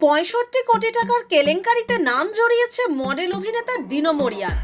পঁয়ষট্টি কোটি টাকার কেলেঙ্কারিতে নাম জড়িয়েছে মডেল অভিনেতা ডিনো মরিয়ার।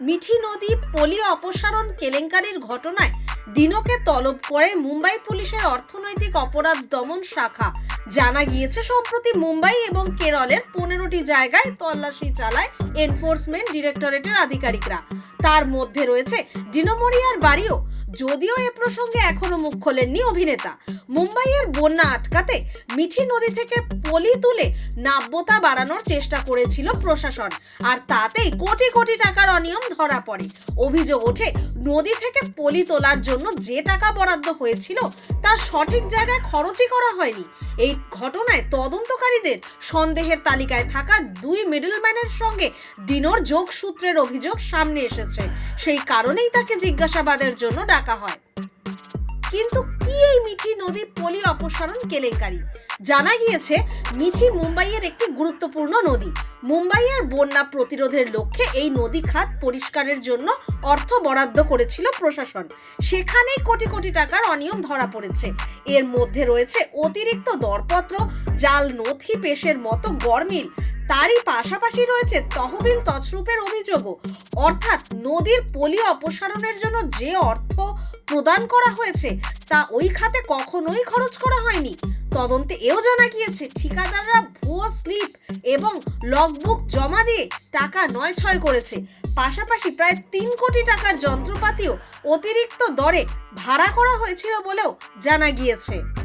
মিঠি নদী পলি অপসারণ কেলেঙ্কারির ঘটনায় দিনোকে তলব করে মুম্বাই পুলিশের অর্থনৈতিক অপরাধ দমন শাখা। জানা গিয়েছে, সম্প্রতি মুম্বাই এবং কেরলের পনেরোটি জায়গায় তল্লাশি চালায় এনফোর্সমেন্ট ডিরেক্টরেটের আধিকারিকরা। তার মধ্যে রয়েছে ডিনোমরিয়ার বাড়িও, যদিও এ প্রসঙ্গে এখনও মুখ খোলেননি অভিনেতা। মুম্বাইয়ের বন্যা আটকাতে মিঠি নদী থেকে পলি তুলে নাব্যতা বাড়ানোর চেষ্টা করেছিল প্রশাসন, আর তাতেই কোটি কোটি টাকার অনিয়ম ধরা পড়ে। অভিযোগ ওঠে, নদী থেকে পলি তোলার জন্য যে টাকা বরাদ্দ হয়েছিল, তা সঠিক জায়গায় খরচই করা হয়নি। এই ঘটনায় তদন্তকারীদের সন্দেহের তালিকায় থাকা দুই মিডলম্যানের সঙ্গে ডিনোর যোগসূত্রের অভিযোগ সামনে এসেছে। সেই কারণেই তাকে জিজ্ঞাসাবাদের জন্য ডাকা হয়। কিন্তু কি নদী পলি অপসারণ কেলেঙ্কারি। জানা গিয়েছে, মিঠি মুম্বাইয়ের একটি গুরুত্বপূর্ণ নদী। মুম্বাইয়ের বন্যা প্রতিরোধের লক্ষ্যে এই নদী খাত পরিষ্কারের জন্য অর্থ বরাদ্দ করেছিল প্রশাসন। সেখানেই কোটি কোটি টাকার অনিয়ম ধরা পড়েছে। এর মধ্যে রয়েছে অতিরিক্ত দরপত্র, জাল, নথি, পেশের মতো গরমিল তারই পাশাপাশি রয়েছে তহবিল তছরূপের অভিযোগও। অর্থাৎ নদীর পলি অপসারণের জন্য যে অর্থ প্রদান করা হয়েছে, তা ওই খাতে কখনোই খরচ করা হয়নি। তদন্তে এও জানা গিয়েছে, ঠিকাদাররা ভুয়ো স্লিপ এবং লগবুক জমা দিয়ে টাকা নয় ছয় করেছে। পাশাপাশি প্রায় তিন কোটি টাকার যন্ত্রপাতিও অতিরিক্ত দরে ভাড়া করা হয়েছিল বলেও জানা গিয়েছে।